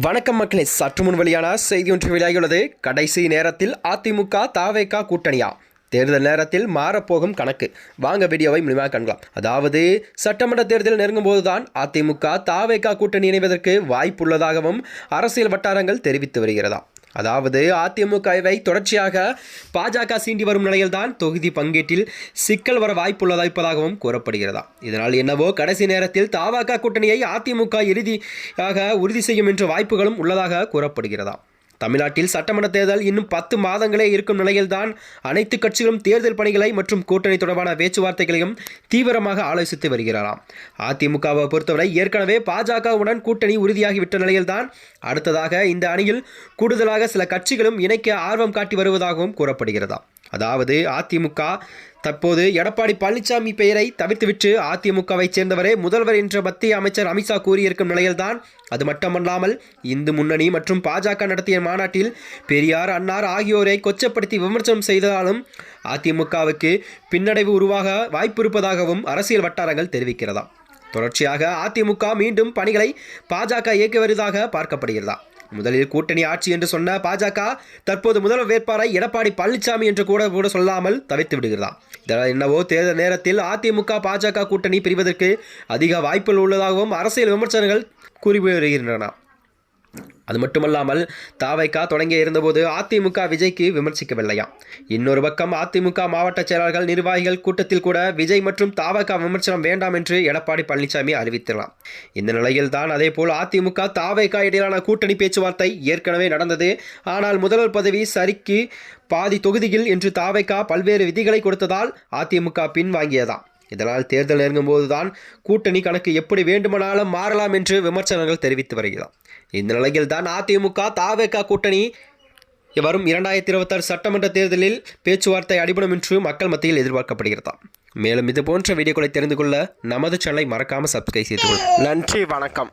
வணக்கம் மக்களே. சற்று முன் வெளியான செய்தி ஒன்று வெளியாகியுள்ளது. கடைசி நேரத்தில் அதிமுக தாவேகா கூட்டணியா? தேர்தல் நேரத்தில் மாறப்போகும் கணக்கு. வாங்க வீடியோவை முழுமையாக காண்கலாம். அதாவது சட்டமன்ற தேர்தல் நெருங்கும் போதுதான் அதிமுக தாவேகா கூட்டணி இணைவதற்கு வாய்ப்புள்ளதாகவும் அரசியல் வட்டாரங்கள் தெரிவித்து வருகிறதா? அதாவது அதிமுகவை தொடர்ச்சியாக பாஜக சீண்டி வரும் நிலையில்தான் தொகுதி பங்கீட்டில் சிக்கல் வர வாய்ப்புள்ளதா இருப்பதாகவும் கூறப்படுகிறதா. இதனால் என்னவோ கடைசி நேரத்தில் தாவாக கூட்டணியை அதிமுக இறுதியாக உறுதி செய்யும் என்ற வாய்ப்புகளும் உள்ளதாக கூறப்படுகிறதா. தமிழ்நாட்டில் சட்டமன்ற தேர்தல் இன்னும் பத்து மாதங்களே இருக்கும் நிலையில்தான் அனைத்து கட்சிகளும் தேர்தல் பணிகளை மற்றும் கூட்டணி தொடர்பான பேச்சுவார்த்தைகளையும் தீவிரமாக ஆலோசித்து வருகிறாராம். அதிமுகவை பொறுத்தவரை ஏற்கனவே பாஜகவுடன் கூட்டணி உறுதியாகிவிட்ட நிலையில்தான் அடுத்ததாக இந்த அணியில் கூடுதலாக சில கட்சிகளும் இணைக்க ஆர்வம் காட்டி வருவதாகவும் கூறப்படுகிறதா அதாவது அதிமுக தற்போது எடப்பாடி பழனிசாமி பெயரை தவிர்த்துவிட்டு அதிமுகவை சேர்ந்தவரே முதல்வர் என்ற மத்திய அமைச்சர் அமித்ஷா கூறியிருக்கும் நிலையில்தான். அது மட்டுமல்லாமல் இந்து முன்னணி மற்றும் பாஜக நடத்திய மாநாட்டில் பெரியார் அன்னார் ஆகியோரை கொச்சப்படுத்தி விமர்சனம் செய்ததாலும் அதிமுகவுக்கு பின்னடைவு உருவாக வாய்ப்பு இருப்பதாகவும் அரசியல் வட்டாரங்கள் தெரிவிக்கிறதா. தொடர்ச்சியாக அதிமுக மீண்டும் பணிகளை பாஜக இயக்கி வருவதாக பார்க்கப்படுகிறதா. முதலில் கூட்டணி ஆட்சி என்று சொன்ன பாஜக தற்போது முதல்வர் வேட்பாளரை எடப்பாடி பழனிசாமி என்று கூட கூட சொல்லாமல் தவிர்த்து விடுகிறதா? இதனால் என்னவோ தேர்தல் நேரத்தில் அதிமுக பாஜக கூட்டணி பிரிவதற்கு அதிக வாய்ப்புகள் உள்ளதாகவும் அரசியல் விமர்சனங்கள் கூறி வருகின்றன அது மட்டுமல்லாமல் தாவைக்கா தொடங்கிய இருந்தபோது அதிமுக விஜய்க்கு விமர்சிக்கவில்லையா இன்னொரு பக்கம் அதிமுக மாவட்ட செயலாளர்கள் நிர்வாகிகள் கூட்டத்தில் கூட விஜய் மற்றும் தாவைக்கா விமர்சனம் வேண்டாம் என்று எடப்பாடி பழனிசாமி அறிவித்திருக்கலாம் இந்த நிலையில் தான் அதேபோல் அதிமுக தாவைக்கா இடையிலான கூட்டணி பேச்சுவார்த்தை ஏற்கனவே நடந்தது. ஆனால் முதல்வர் பதவி சரிக்கு பாதி தொகுதியில் என்று தாவைக்கா பல்வேறு விதிகளை கொடுத்ததால் அதிமுக பின்வாங்கியதாம். இதனால் தேர்தல் நெருங்கும் போதுதான் கூட்டணி கணக்கு எப்படி வேண்டுமானாலும் மாறலாம் என்று விமர்சனங்கள் தெரிவித்து வருகிறார். இந்த நிலையில் தான் அதிமுக தாவேகா கூட்டணி வரும் இரண்டாயிரத்தி இருபத்தாறு சட்டமன்ற தேர்தலில் பேச்சுவார்த்தை அடிபடும் என்று மக்கள் மத்தியில் எதிர்பார்க்கப்படுகிறதா மேலும் இது போன்ற வீடியோக்களை தெரிந்து கொள்ள நமது சேனலை மறக்காமல் சப்ஸ்கிரைப் செய்து கொள்ளுங்கள் நன்றி வணக்கம்.